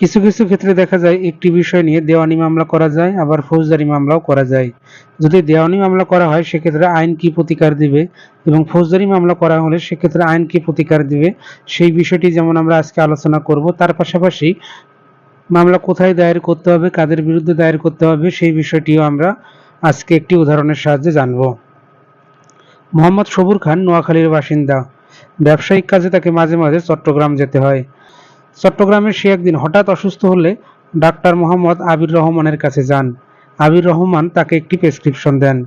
কিছু কিছু ক্ষেত্রে দেখা যায় একটি বিষয় নিয়ে দেওয়ানি মামলা করা যায়, আবার ফৌজদারি মামলাও করা যায়। যদি দেওয়ানি মামলা করা হয়, সেক্ষেত্রে আইন কি প্রতিকার দিবে এবং ফৌজদারি মামলা করা হলে সেক্ষেত্রে আইন কি প্রতিকার দিবে? সেই বিষয়টি যেমন আমরা আজকে আলোচনা করব, তার পাশাপাশি মামলা কোথায় দায়ের করতে হবে, কাদের বিরুদ্ধে দায়ের করতে হবে, সেই বিষয়টিও আমরা আজকে একটি উদাহরণের সাহায্যে জানব। মোহাম্মদ সবুর খান, নোয়াখালীর বাসিন্দা। ব্যবসায়িক কাজে তাকে মাঝে মাঝে চট্টগ্রাম যেতে হয়। চট্টগ্রামে সে একদিন হঠাৎ অসুস্থ হলে ডাক্তার মোহাম্মদ আবির রহমানের কাছে যান। আবির রহমান তাকে একটি প্রেসক্রিপশন দেন।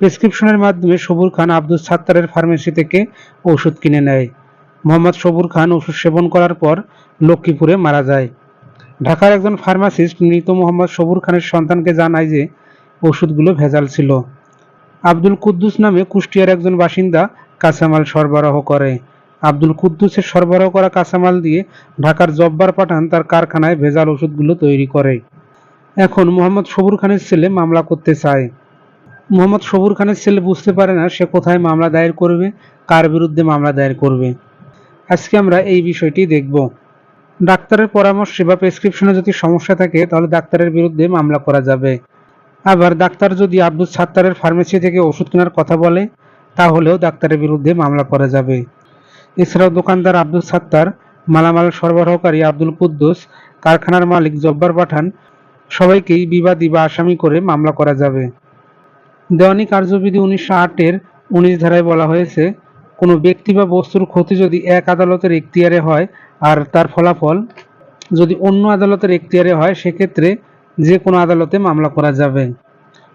প্রেসক্রিপশনের মাধ্যমে সবুর খান আব্দুল সাত্তারের ফার্মেসি থেকে ওষুধ কিনে নেয়। মোহাম্মদ সবুর খান ওষুধ সেবন করার পর লক্ষ্মীপুরে মারা যায়। ঢাকার একজন ফার্মাসিস্ট মৃত মোহাম্মদ সবুর খানের সন্তানকে জানায় যে ওষুধগুলো ভেজাল ছিল। আব্দুল কুদ্দুস নামে কুষ্টিয়ার একজন বাসিন্দা কাঁচামাল সরবরাহ করে। আব্দুল কুদ্দুসের সরবরাহ করা কাঁচামাল দিয়ে ঢাকার জব্বার পাঠান তার কারখানায় ভেজাল ওষুধগুলো তৈরি করে। এখন মোহাম্মদ সবুর খানের ছেলে মামলা করতে চায়। মোহাম্মদ সবুর খানের ছেলে বুঝতে পারে না সে কোথায় মামলা দায়ের করবে, কার বিরুদ্ধে মামলা দায়ের করবে। আজকে আমরা এই বিষয়টি দেখব। ডাক্তারের পরামর্শে বা প্রেসক্রিপশনে যদি সমস্যা থাকে, তাহলে ডাক্তারের বিরুদ্ধে মামলা করা যাবে। আবার ডাক্তার যদি আব্দুল সাত্তারের ফার্মেসি থেকে ওষুধ কেনার কথা বলে, তাহলেও ডাক্তারের বিরুদ্ধে মামলা করা যাবে। এছাড়াও দোকানদার আব্দুল সাত্তার, মালামাল সরবরাহকারী আব্দুল কুদ্দুস, কারখানার মালিক জব্বার পাঠান, সবাইকেই বিবাদী বা আসামি করে মামলা করা যাবে। দেওয়ানি কার্যবিধি উনিশশো আটের উনিশ ধারায় বলা হয়েছে, কোনো ব্যক্তি বা বস্তুর ক্ষতি যদি এক আদালতের এখতিয়ারে হয় আর তার ফলাফল যদি অন্য আদালতের এখতিয়ারে হয়, সেক্ষেত্রে যে কোনো আদালতে মামলা করা যাবে।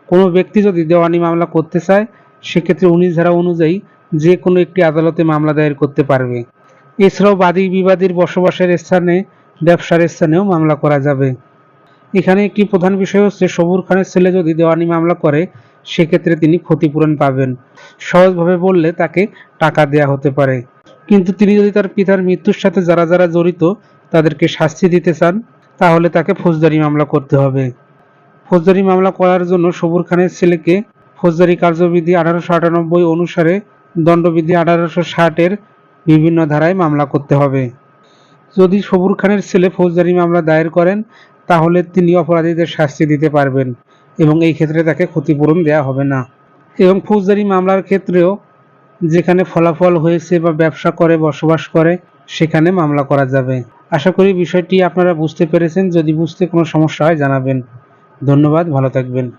কোনো ব্যক্তি যদি দেওয়ানি মামলা করতে চায়, সেক্ষেত্রে উনিশ ধারা অনুযায়ী যে কোনো একটি আদালতে মামলা দায়ের করতে পারবে। এছাড়াও বাদী বিবাদীর বসবাসের স্থানে, ব্যবসার স্থানেও মামলা করা যাবে। এখানে একটি প্রধান বিষয় হচ্ছে, সবুর খানের ছেলে যদি দেওয়ানি মামলা করে, সেক্ষেত্রে তিনি ক্ষতিপূরণ পাবেন। সহজভাবে বললে তাকে টাকা দেয়া হতে পারে। কিন্তু তিনি যদি তার পিতার মৃত্যুর সাথে যারা যারা জড়িত, তাদেরকে শাস্তি দিতে চান, তাহলে তাকে ফৌজদারি মামলা করতে হবে। ফৌজদারি মামলা করার জন্য সবুর খানের ছেলেকে ফৌজদারি কার্যবিধি আঠারোশো আটানব্বই অনুসারে দণ্ডবিধি আঠারোশো ষাটের বিভিন্ন ধারায় মামলা করতে হবে। যদি সবুর খানের ছেলে ফৌজদারি মামলা দায়ের করেন, তাহলে তিনি অপরাধীদের শাস্তি দিতে পারবেন এবং এই ক্ষেত্রে তাকে ক্ষতিপূরণ দেওয়া হবে না। এবং ফৌজদারি মামলার ক্ষেত্রেও যেখানে ফলাফল হয়েছে বা ব্যবসা করে, বসবাস করে, সেখানে মামলা করা যাবে। আশা করি বিষয়টি আপনারা বুঝতে পেরেছেন। যদি বুঝতে কোনো সমস্যা হয়, জানাবেন। ধন্যবাদ, ভালো থাকবেন।